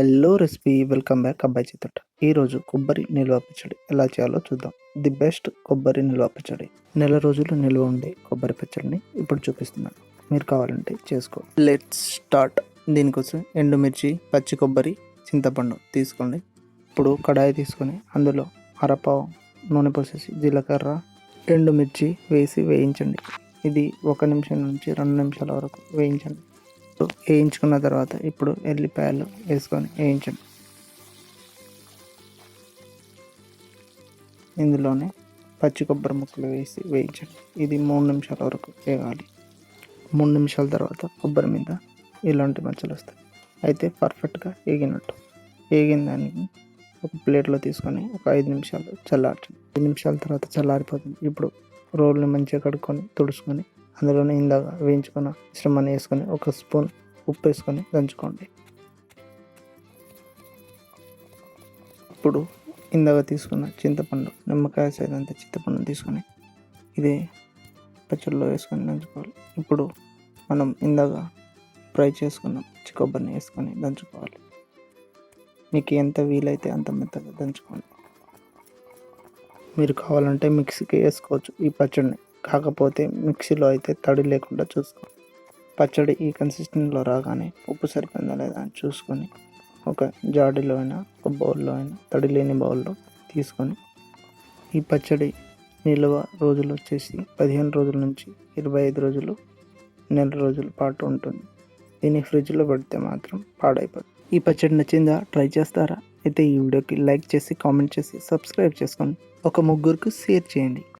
Hello recipe welcome back అబ్బాయి చిత్తట ఈరోజు కొబ్బరి నిల్వ పచ్చడి. ఎలా చేయాలో చూద్దాం. ది బెస్ట్ కొబ్బరి నిల్వ పచ్చడి. నెల రోజులు నిల్వ ఉండే కొబ్బరి పచ్చడిని ఇప్పుడు చూపిస్తున్నాను. మీరు కావాలంటే చేసుకో. లెట్స్ స్టార్ట్ దీనికోసం ఎండుమిర్చి పచ్చి కొబ్బరి చింతపండు తీసుకోండి. ఇప్పుడు కడాయి తీసుకొని అందులో అరపావు నూనె పోసేసి జీలకర్ర ఎండుమిర్చి వేసి వేయించండి. ఇది ఒక నిమిషం నుంచి రెండు నిమిషాల వరకు వేయించండి. వేయించుకున్న తర్వాత ఇప్పుడు ఎల్లిపాయలు వేసుకొని వేయించండి ఇందులోనే పచ్చి కొబ్బరి ముక్కలు వేసి వేయించండి ఇది మూడు నిమిషాల వరకు వేగాలి. మూడు నిమిషాల తర్వాత కొబ్బరి మీద ఇలాంటి మచ్చలు వస్తాయి. అయితే పర్ఫెక్ట్గా వేగినట్టు. వేగిన దాన్ని ఒక ప్లేట్లో తీసుకొని ఒక ఐదు నిమిషాలు చల్లార్చండి. ఐదు నిమిషాల తర్వాత చల్లారిపోతుంది. ఇప్పుడు రోల్ని మంచిగా కడుక్కొని తుడుచుకొని అందులోనే ఇందాక వేయించుకున్న మిశ్రమాన్ని వేసుకొని ఒక స్పూన్ ఉప్పు వేసుకొని దంచుకోండి. ఇప్పుడు ఇందాక తీసుకున్న చింతపండు నిమ్మకాయ సైజంత చింతపండు తీసుకొని ఇది పచ్చడిలో వేసుకొని దంచుకోవాలి. ఇప్పుడు మనం ఇందాక ఫ్రై చేసుకున్న పచ్చి కొబ్బరిని వేసుకొని దంచుకోవాలి. మీకు ఎంత వీలైతే అంత మెత్తగా దంచుకోండి. మీరు కావాలంటే మిక్సీకి వేసుకోవచ్చు ఈ పచ్చడిని. కాకపోతే మిక్సీలో అయితే తడి లేకుండా చూసుకో. పచ్చడి ఈ కన్సిస్టెన్సీలో రాగానే ఉప్పు సరిపోయిందా లేదా అని చూసుకొని ఒక జాడీలో అయినా ఒక బౌల్లో అయినా తడి లేని బౌల్లో తీసుకొని ఈ పచ్చడి నిల్వ రోజులు వచ్చేసి పదిహేను రోజుల నుంచి ఇరవై ఐదు రోజులు నెల రోజుల పాటు ఉంటుంది. దీన్ని ఫ్రిడ్జ్లో పెడితే మాత్రం పాడైపోతుంది ఈ పచ్చడి నచ్చిందా? ట్రై చేస్తారా? అయితే ఈ వీడియోకి లైక్ చేసి కామెంట్ చేసి సబ్స్క్రైబ్ చేసుకోండి ఒక ముగ్గురికి షేర్ చేయండి.